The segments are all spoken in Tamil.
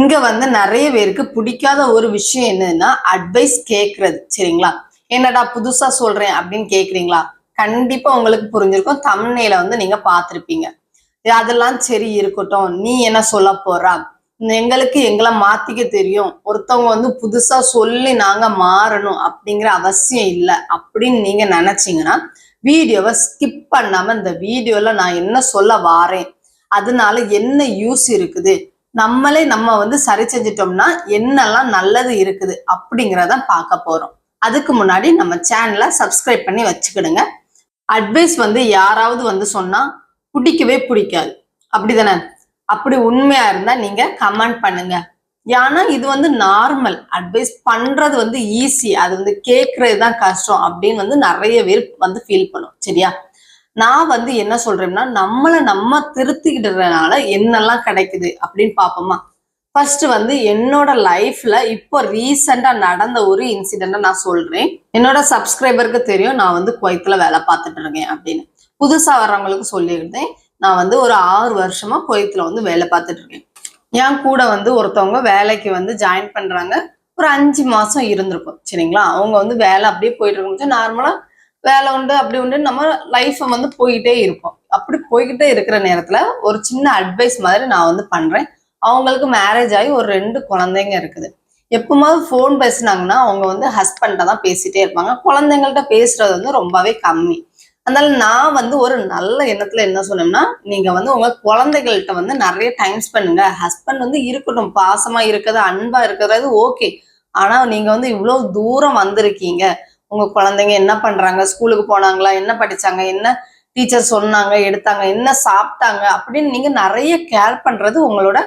இங்க வந்து நிறைய பேருக்கு பிடிக்காத ஒரு விஷயம் என்னன்னா அட்வைஸ் கேட்கறது சரிங்களா? என்னடா புதுசா சொல்றேன் அப்படின்னு கேக்குறீங்களா? கண்டிப்பா உங்களுக்கு புரிஞ்சிருக்கும். தமிழ்நேல வந்து நீங்க பாத்திருப்பீங்க அதெல்லாம் சரி இருக்கட்டும். நீ என்ன சொல்ல போறா? எங்களுக்கு எங்களை மாத்திக்க தெரியும். ஒருத்தவங்க வந்து புதுசா சொல்லி நாங்க மாறணும் அப்படிங்கிற அவசியம் இல்லை அப்படின்னு நீங்க நினைச்சீங்கன்னா வீடியோவை ஸ்கிப் பண்ணாம இந்த வீடியோல நான் என்ன சொல்ல வாரேன்? அதனால என்ன யூஸ் இருக்குது? நம்மளே நம்ம வந்து சரி செஞ்சிட்டோம்னா என்னெல்லாம் நல்லது இருக்குது அப்படிங்கிறத பார்க்க போறோம். அதுக்கு முன்னாடி நம்ம சேனலை சப்ஸ்கிரைப் பண்ணி வச்சுக்கிடுங்க. அட்வைஸ் வந்து யாராவது வந்து சொன்னா பிடிக்கவே பிடிக்காது. அப்படிதானே? அப்படி உண்மையா இருந்தா நீங்க கமெண்ட் பண்ணுங்க. ஏன்னா இது வந்து நார்மல் அட்வைஸ் பண்றது வந்து ஈஸி அது வந்து கேட்கறது தான் கஷ்டம் அப்படின்னு வந்து நிறைய பேர் வந்து ஃபீல் பண்ணும். சரியா? நான் வந்து என்ன சொல்றேன்னா நம்மளை நம்ம திருத்திக்கிட்டதுனால என்னெல்லாம் கிடைக்குது அப்படின்னு பார்ப்போமா ஃபர்ஸ்ட் வந்து என்னோட லைஃப்ல இப்போ ரீசெண்டா நடந்த ஒரு இன்சிடென்ட்டை நான் சொல்றேன். என்னோட சப்ஸ்கிரைபருக்கு தெரியும் நான் வந்து குவைத்துல வேலை பார்த்துட்டு இருக்கேன் அப்படின்னு. புதுசா வர்றவங்களுக்கு சொல்லியிருந்தேன். நான் வந்து ஒரு ஆறு வருஷமா குவைத்துல வந்து வேலை பார்த்துட்டு இருக்கேன். என் கூட வந்து ஒருத்தவங்க வேலைக்கு வந்து ஜாயின் பண்றாங்க. ஒரு அஞ்சு மாசம் இருந்திருக்கும் சரிங்களா? அவங்க வந்து வேலை அப்படியே போயிட்டு இருக்கும் நார்மலா வேலை உண்டு அப்படி உண்டு நம்ம லைஃப்பை வந்து போயிட்டே இருப்போம் அப்படி போய்கிட்டே இருக்கிற நேரத்தில் ஒரு சின்ன அட்வைஸ் மாதிரி நான் வந்து பண்ணுறேன் அவங்களுக்கு மேரேஜ் ஆகி ஒரு ரெண்டு குழந்தைங்க இருக்குது. எப்பவுமாவது ஃபோன் பேசுனாங்கன்னா அவங்க வந்து ஹஸ்பண்ட தான் பேசிட்டே இருப்பாங்க. குழந்தைங்கள்ட்ட பேசுறது வந்து ரொம்பவே கம்மி. அதனால நான் வந்து ஒரு நல்ல எண்ணத்துல என்ன சொன்னேன்னா நீங்க வந்து உங்க குழந்தைகள்கிட்ட வந்து நிறைய டைம் பண்ணுங்க. ஹஸ்பண்ட் வந்து இருக்கட்டும் பாசமா இருக்கிறது அன்பா இருக்கிறது ஓகே ஆனா நீங்க வந்து இவ்வளவு தூரம் வந்திருக்கீங்க. உங்க குழந்தைங்க என்ன பண்றாங்க? ஸ்கூலுக்கு போனாங்களா? என்ன படிச்சாங்க? என்ன டீச்சர் சொன்னாங்க? எடுத்தாங்க? என்ன சாப்பிட்டாங்க? அப்படின்னு நீங்க நிறைய கேர் பண்றது உங்களோட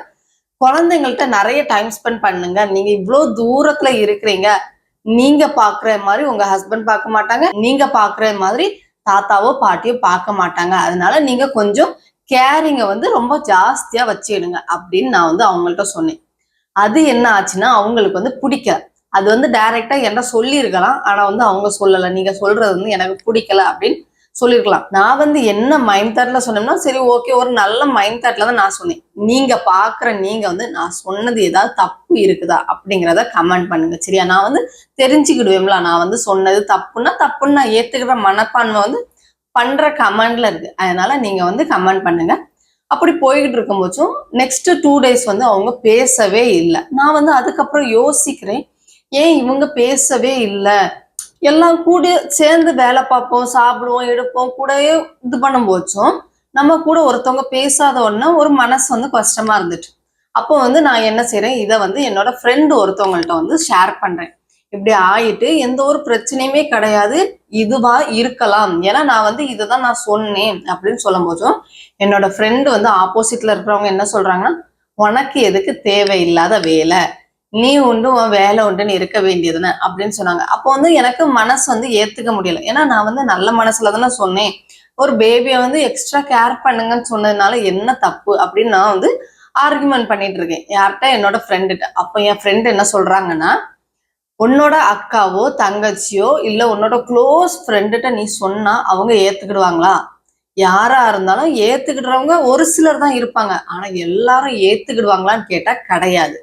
குழந்தைங்கள்ட்ட நிறைய டைம் ஸ்பெண்ட் பண்ணுங்க. நீங்க இவ்வளோ தூரத்துல இருக்கிறீங்க. நீங்க பாக்குற மாதிரி உங்க ஹஸ்பண்ட் பார்க்க மாட்டாங்க. நீங்க பாக்குற மாதிரி தாத்தாவோ பாட்டியோ பார்க்க மாட்டாங்க. அதனால நீங்க கொஞ்சம் கேரிங்க வந்து ரொம்ப ஜாஸ்தியா வச்சிடுங்க அப்படின்னு நான் வந்து அவங்கள்ட்ட சொன்னேன். அது என்ன ஆச்சுன்னா அவங்களுக்கு வந்து பிடிக்காது அது வந்து டைரக்டா என்கிட்ட சொல்லியிருக்கலாம். ஆனா வந்து அவங்க சொல்லலை. நீங்க சொல்றது வந்து எனக்கு பிடிக்கல அப்படின்னு சொல்லியிருக்கலாம். நான் வந்து என்ன மைண்ட் தாட்ல சொன்னோம்னா சரி ஓகே ஒரு நல்ல மைண்ட் தாட்ல தான் நான் சொன்னேன். நீங்க பாக்குற நீங்க வந்து நான் சொன்னது ஏதாவது தப்பு இருக்குதா அப்படிங்கிறத கமெண்ட் பண்ணுங்க. சரியா? நான் வந்து தெரிஞ்சுக்கிடுவேம்ல நான் வந்து சொன்னது தப்புன்னா தப்புன்னு நான் ஏத்துக்கிற மனப்பான்மை வந்து பண்ற கமெண்ட்ல இருக்கு. அதனால நீங்க வந்து கமெண்ட் பண்ணுங்க. அப்படி போய்கிட்டு இருக்கும்போச்சும் நெக்ஸ்ட் டூ டேஸ் வந்து அவங்க பேசவே இல்லை. நான் வந்து அதுக்கப்புறம் யோசிக்கிறேன் ஏன் இவங்க பேசவே இல்லை. எல்லாம் கூட சேர்ந்து வேலை பார்ப்போம் சாப்பிடுவோம் எடுப்போம் கூடயே இது பண்ணும் போச்சும் நம்ம கூட ஒருத்தவங்க பேசாத உடனே ஒரு மனசு வந்து கஷ்டமா இருந்துச்சு அப்போ வந்து நான் என்ன செய்யறேன் இதை வந்து என்னோட ஃப்ரெண்டு ஒருத்தவங்கள்ட்ட வந்து ஷேர் பண்றேன். இப்படி ஆயிட்டு எந்த ஒரு பிரச்சனையுமே கிடையாது. இதுவா இருக்கலாம். ஏன்னா நான் வந்து இதை தான் நான் சொன்னேன் அப்படின்னு சொல்லும் போதும் என்னோட ஃப்ரெண்டு வந்து ஆப்போசிட்ல இருக்கிறவங்க என்ன சொல்றாங்கன்னா உனக்கு எதுக்கு தேவையில்லாத வேலை? நீ உண்டு உன் வேலை உண்டுன்னு இருக்க வேண்டியதுன்னு அப்படின்னு சொன்னாங்க. அப்போ வந்து எனக்கு மனசு வந்து ஏத்துக்க முடியல. ஏன்னா நான் வந்து நல்ல மனசுல தானே சொன்னேன். ஒரு பேபியை வந்து எக்ஸ்ட்ரா கேர் பண்ணுங்கன்னு சொன்னதுனால என்ன தப்பு அப்படின்னு நான் வந்து ஆர்குமெண்ட் பண்ணிட்டு இருக்கேன். யார்கிட்ட? என்னோட ஃப்ரெண்டுகிட்ட அப்போ என் ஃப்ரெண்டு என்ன சொல்றாங்கன்னா உன்னோட அக்காவோ தங்கச்சியோ இல்ல உன்னோட க்ளோஸ் ஃப்ரெண்டுகிட்ட நீ சொன்னா அவங்க ஏத்துக்கிடுவாங்களா? யாரா இருந்தாலும் ஏத்துக்கிடுறவங்க ஒரு சிலர் தான் இருப்பாங்க. ஆனா எல்லாரும் ஏத்துக்கிடுவாங்களான்னு கேட்டா கிடையாது.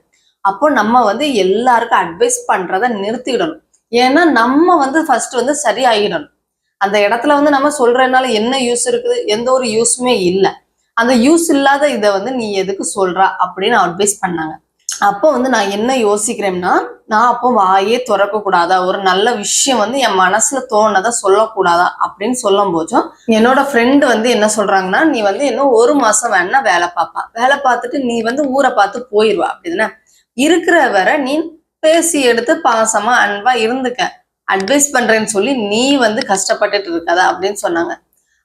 அப்போ நம்ம வந்து எல்லாருக்கும் அட்வைஸ் பண்றத நிறுத்திடணும். ஏன்னா நம்ம வந்து ஃபர்ஸ்ட் வந்து சரியாகிடணும் அந்த இடத்துல வந்து நம்ம சொல்றதுனால என்ன யூஸ் இருக்குது? எந்த ஒரு யூஸுமே இல்லை. அந்த யூஸ் இல்லாத இதை வந்து நீ எதுக்கு சொல்றா? அப்படின்னு அட்வைஸ் பண்ணாங்க. அப்போ வந்து நான் என்ன யோசிக்கிறேன்னா நான் அப்போ வாயே திறக்க கூடாதா ஒரு நல்ல விஷயம் வந்து என் மனசுல தோணதை சொல்லக்கூடாதா? அப்படின்னு சொல்லும் போதும் என்னோட ஃப்ரெண்டு வந்து என்ன சொல்றாங்கன்னா நீ வந்து இன்னும் ஒரு மாசம் வேணா வேலை பார்ப்பா வேலை பார்த்துட்டு நீ வந்து ஊரை பார்த்து போயிடுவா அப்படிதானே? இருக்கிற வரை நீ பேசி எடுத்து பாசமா அன்பா இருந்துக்க. அட்வைஸ் பண்றேன்னு சொல்லி நீ வந்து கஷ்டப்பட்டுட்டு இருக்காத அப்படின்னு சொன்னாங்க.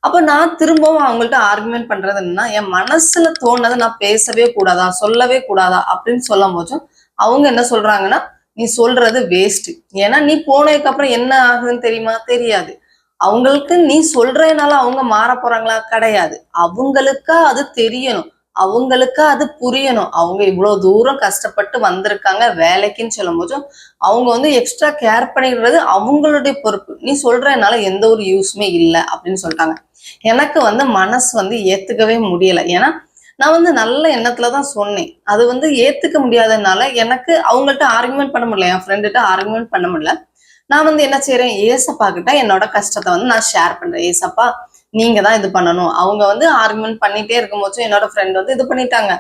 அப்போ நான் திரும்பவும் அவங்கள்ட்ட ஆர்குமெண்ட் பண்றது என்னன்னா என் மனசுல தோணதை நான் பேசவே கூடாதா சொல்லவே கூடாதா அப்படின்னு சொல்லும் போதும் அவங்க என்ன சொல்றாங்கன்னா நீ சொல்றது வேஸ்ட் ஏன்னா நீ போனதுக்கு அப்புறம் என்ன ஆகுதுன்னு தெரியுமா? தெரியாது. அவங்களுக்கு நீ சொல்றதுனால அவங்க மாற போறாங்களா கிடையாது. அவங்களுக்கா அது தெரியணும். அவங்களுக்கு அது புரியணும். அவங்க இவ்வளவு தூரம் கஷ்டப்பட்டு வந்திருக்காங்க வேலைக்குன்னு சொல்லும் போதும் அவங்க வந்து எக்ஸ்ட்ரா கேர் பண்ணிடுறது அவங்களுடைய பொறுப்பு. நீ சொல்றதுனால எந்த ஒரு யூஸ்மே இல்லை அப்படின்னு சொல்லிட்டாங்க. எனக்கு வந்து மனசு வந்து ஏத்துக்கவே முடியல. ஏன்னா நான் வந்து நல்ல எண்ணத்துல தான் சொன்னேன். அது வந்து ஏத்துக்க முடியாதனால எனக்கு அவங்கள்ட்ட ஆர்குமெண்ட் பண்ண முடியல. என் ஃப்ரெண்டுகிட்ட ஆர்குமெண்ட் பண்ண முடியல. நான் வந்து என்ன செய்யறேன் ஏசப்பா கிட்ட என்னோட கஷ்டத்தை வந்து நான் ஷேர் பண்றேன். ஏசப்பா நீங்க தான் இது பண்ணணும். அவங்க வந்து ஆர்குமெண்ட் பண்ணிட்டே இருக்கும்போதும் என்னோட ஃப்ரெண்ட் வந்து இது பண்ணிட்டாங்க.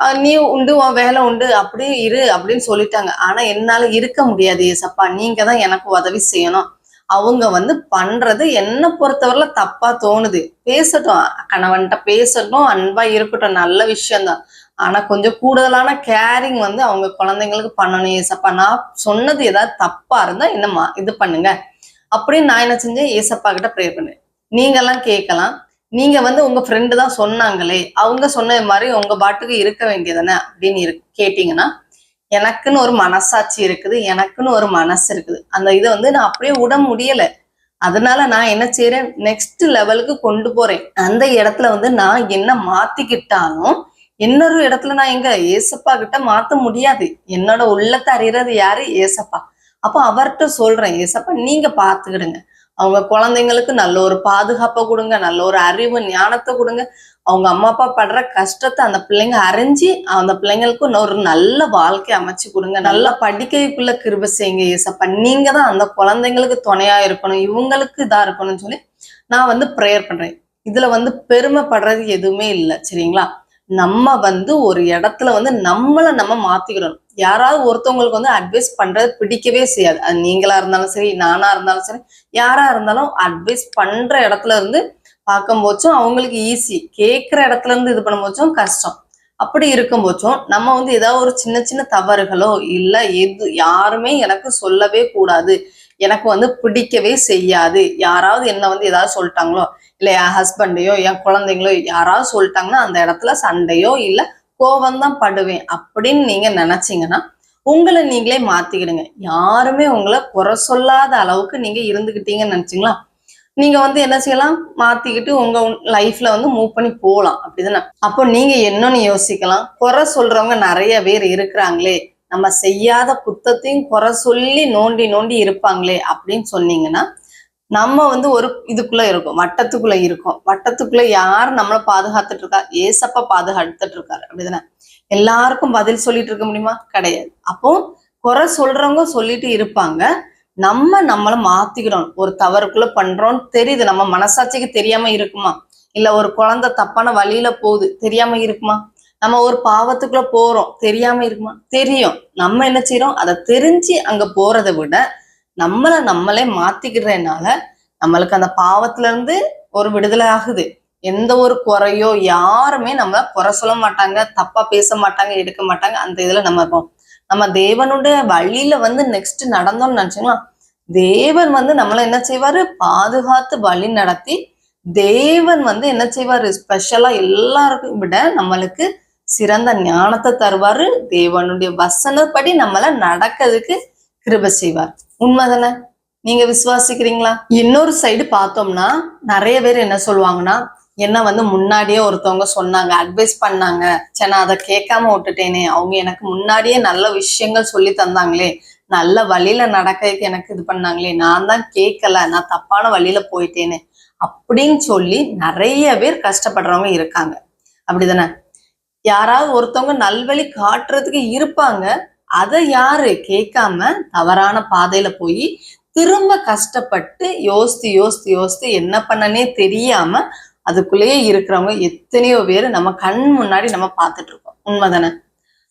அஹ் நீ உண்டு உன் வேலை உண்டு அப்படியே இரு அப்படின்னு சொல்லிட்டாங்க. ஆனா என்னால இருக்க முடியாது ஏசப்பா. நீங்க தான் எனக்கு உதவி செய்யணும். அவங்க வந்து பண்றது என்ன பொறுத்தவரையில தப்பா தோணுது. பேசட்டும். கணவன்கிட்ட பேசட்டும். அன்பா இருக்கட்டும். நல்ல விஷயம்தான். ஆனா கொஞ்சம் கூடுதலான கேரிங் வந்து அவங்க குழந்தைங்களுக்கு பண்ணணும் ஏசப்பா. நான் சொன்னது ஏதாவது தப்பா இருந்தா என்னம்மா இது பண்ணுங்க. அப்படின்னு நான் என்ன செஞ்சேன்? ஏசப்பா கிட்ட ப்ரே பண்ணேன். நீங்க எல்லாம் கேட்கலாம். நீங்க வந்து உங்க ஃப்ரெண்டு தான் சொன்னாங்களே அவங்க சொன்ன மாதிரி உங்க பாட்டுக்கு இருக்க வேண்டியதானே அப்படின்னு இரு கேட்டீங்கன்னா எனக்குன்னு ஒரு மனசாட்சி இருக்குது எனக்குன்னு ஒரு மனசு இருக்குது. அந்த இதை வந்து நான் அப்படியே விட முடியல. அதனால நான் என்ன செய்யறேன் நெக்ஸ்ட் லெவலுக்கு கொண்டு போறேன். அந்த இடத்துல வந்து நான் என்ன மாத்திக்கிட்டாலும் இன்னொரு இடத்துல நான் எங்க ஏசப்பா கிட்ட மாத்த முடியாது. என்னோட உள்ளத்தை அறியறது யாரு? ஏசப்பா. அப்போ அவர்கிட்ட சொல்றேன் ஏசப்பா நீங்க பாத்துக்கிடுங்க அவங்க குழந்தைங்களுக்கு நல்ல ஒரு பாதுகாப்பை கொடுங்க நல்ல ஒரு அறிவு ஞானத்தை கொடுங்க. அவங்க அம்மா அப்பா படுற கஷ்டத்தை அந்த பிள்ளைங்க அறிஞ்சு அந்த பிள்ளைங்களுக்கு ஒரு நல்ல வாழ்க்கை அமைச்சு கொடுங்க. நல்லா படிக்கைக்குள்ள கிருப செய்யுங்க ஏசப்பா. நீங்க தான் அந்த குழந்தைங்களுக்கு துணையா இருக்கணும். இவங்களுக்கு இதா இருக்கணும்னு சொல்லி நான் வந்து ப்ரேயர் பண்றேன். இதுல வந்து பெருமைப்படுறது எதுவுமே இல்லை சரிங்களா? நம்ம வந்து ஒரு இடத்துல வந்து நம்மளை நம்ம மாத்திக்கிடணும் யாராவது ஒருத்தவங்களுக்கு வந்து அட்வைஸ் பண்றது பிடிக்கவே செய்யாது. அது நீங்களா இருந்தாலும் சரி நானா இருந்தாலும் சரி யாரா இருந்தாலும் அட்வைஸ் பண்ற இடத்துல இருந்து பார்க்கும் போச்சும் அவங்களுக்கு ஈஸி கேட்குற இடத்துல இருந்து இது பண்ணும்போச்சும் கஷ்டம். அப்படி இருக்கும் போச்சும் நம்ம வந்து ஏதாவது ஒரு சின்ன சின்ன தவறுகளோ இல்லை எது யாருமே எனக்கு சொல்லவே கூடாது. எனக்கு வந்து பிடிக்கவே செய்யாது. யாராவது என்ன வந்து ஏதாவது சொல்லிட்டாங்களோ இல்லை என் ஹஸ்பண்டையோ என் குழந்தைங்களோ யாராவது சொல்லிட்டாங்கன்னா அந்த இடத்துல சண்டையோ இல்லை கோபம்தான் படுவேன். அப்படின்னு நீங்க நினைச்சீங்கன்னா உங்களை நீங்களே மாத்திக்கிடுங்க. யாருமே உங்களை குறை சொல்லாத அளவுக்கு நீங்க இருந்துக்கிட்டீங்கன்னு நினைச்சீங்களா? நீங்க வந்து என்ன செய்யலாம்? மாத்திக்கிட்டு உங்க லைஃப்ல வந்து மூவ் பண்ணி போகலாம். அப்படிதானே? அப்போ நீங்க என்னன்னு யோசிக்கலாம். குறை சொல்றவங்க நிறைய பேர் இருக்கிறாங்களே. நம்ம செய்யாத குத்தத்தையும் குறை சொல்லி நோண்டி நோண்டி இருப்பாங்களே அப்படின்னு சொன்னீங்கன்னா நம்ம வந்து ஒரு இதுக்குள்ள இருக்கோம் வட்டத்துக்குள்ள இருக்கோம். வட்டத்துக்குள்ள யார் நம்மளை பாதுகாத்துட்டு இருக்கா? ஏசப்பா பாதுகாத்துட்டு இருக்காரு. அப்படிதானே? எல்லாருக்கும் பதில் சொல்லிட்டு இருக்க முடியுமா? கிடையாது. அப்போ குறை சொல்றவங்க சொல்லிட்டு இருப்பாங்க. நம்ம நம்மளை மாத்திக்கிறோம். ஒரு தவறுக்குள்ள பண்றோம்னு தெரியுது. நம்ம மனசாட்சிக்கு தெரியாம இருக்குமா? இல்ல ஒரு குழந்தை தப்பான வழியில போகுது. தெரியாம இருக்குமா? நம்ம ஒரு பாவத்துக்குள்ள போறோம். தெரியாம இருக்குமா? தெரியும். நம்ம என்ன செய்யறோம் அதை தெரிஞ்சு அங்க போறதை விட நம்மளை நம்மளே மாத்திக்கிறதுனால நம்மளுக்கு அந்த பாவத்துல இருந்து ஒரு விடுதலை ஆகுது. எந்த ஒரு குறையோ யாருமே நம்மள குறை சொல்ல மாட்டாங்க தப்பா பேச மாட்டாங்க எடுக்க மாட்டாங்க. அந்த இதுல நம்ம இருப்போம் நம்ம தேவனுடைய வழியில வந்து நெக்ஸ்ட் நடந்தோம்னு நினைச்சோங்களா? தேவன் வந்து நம்மள என்ன செய்வாரு? பாதுகாத்து வழி நடத்தி தேவன் வந்து என்ன செய்வாரு? ஸ்பெஷலா எல்லாருக்கும் விட நம்மளுக்கு சிறந்த ஞானத்தை தருவாரு. தேவனுடைய வசனப்படி நம்மள நடக்கிறதுக்கு கிருப செய்வார். உண்மைதானே? நீங்க விசுவாசிக்கிறீங்களா? இன்னொரு சைடு பார்த்தோம்னா நிறைய பேர் என்ன சொல்லுவாங்கன்னா என்ன வந்து முன்னாடியே ஒருத்தவங்க சொன்னாங்க அட்வைஸ் பண்ணாங்க. சரி நான் அதை கேட்காம விட்டுட்டேனே. அவங்க எனக்கு முன்னாடியே நல்ல விஷயங்கள் சொல்லி தந்தாங்களே. நல்ல வழியில நடக்கிறதுக்கு எனக்கு இது பண்ணாங்களே. நான் தான் கேட்கல நான் தப்பான வழியில போயிட்டேனே. அப்படின்னு சொல்லி நிறைய பேர் கஷ்டப்படுறவங்க இருக்காங்க. அப்படிதானே? யாராவது ஒருத்தவங்க நல்வழி காட்டுறதுக்கு இருப்பாங்க. அதை யாரு? கேட்காம தவறான பாதையில போய் திரும்ப கஷ்டப்பட்டு யோசித்து யோசித்து யோசித்து என்ன பண்ணனே தெரியாம அதுக்குள்ளேயே இருக்கிறவங்க எத்தனையோ பேர் நம்ம கண் முன்னாடி நம்ம பார்த்துட்டு இருக்கோம். உண்மைதானே?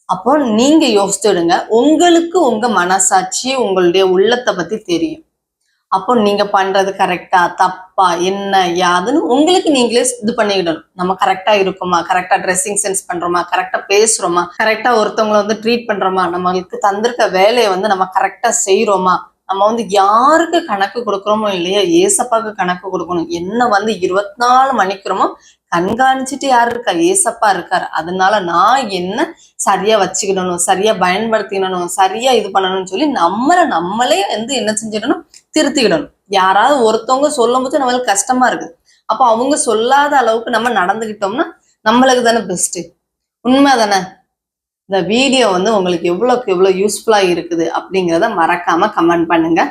அப்போ நீங்க யோசிச்சுடுங்க உங்களுக்கு உங்க மனசாட்சி உங்களுடைய உள்ளத்தை பத்தி தெரியும். அப்போ நீங்க பண்றது கரெக்டா தப்பா என்ன யாதுன்னு உங்களுக்கு நீங்களே இது பண்ணிக்கிடணும். நம்ம கரெக்டா இருக்குமா? கரெக்டா ட்ரெஸ்ஸிங் சென்ஸ் பண்றோமா? கரெக்டா பேசுறோமா? கரெக்டா ஒருத்தவங்களை வந்து ட்ரீட் பண்றோமா? நம்மளுக்கு தந்திருக்க வேலையை வந்து நம்ம கரெக்டா செய்யறோமா நம்ம வந்து யாருக்கு கணக்கு கொடுக்குறோமோ இல்லையா ஏசப்பாக்கு கணக்கு கொடுக்கணும். என்ன வந்து இருபத்தி நாலு மணிக்கிறோமோ கண்காணிச்சுட்டு யார் இருக்கா? ஏசப்பா இருக்கார். அதனால நான் என்ன சரியா வச்சுக்கிடணும் சரியா பயன்படுத்திக்கணும் சரியா இது பண்ணணும்னு சொல்லி நம்மளை நம்மளே வந்து என்ன செஞ்சிடணும்? திருத்திக்கிடணும் யாராவது ஒருத்தவங்க சொல்லும் போது நம்மளுக்கு கஷ்டமா இருக்கு. அப்போ அவங்க சொல்லாத அளவுக்கு நம்ம நடந்துக்கிட்டோம்னா நம்மளுக்கு தானே பெஸ்ட் உண்மை தானே? இந்த வீடியோ வந்து உங்களுக்கு எவ்வளோக்கு எவ்வளோ யூஸ்ஃபுல்லா இருக்குது அப்படிங்கிறத மறக்காம கமெண்ட் பண்ணுங்க.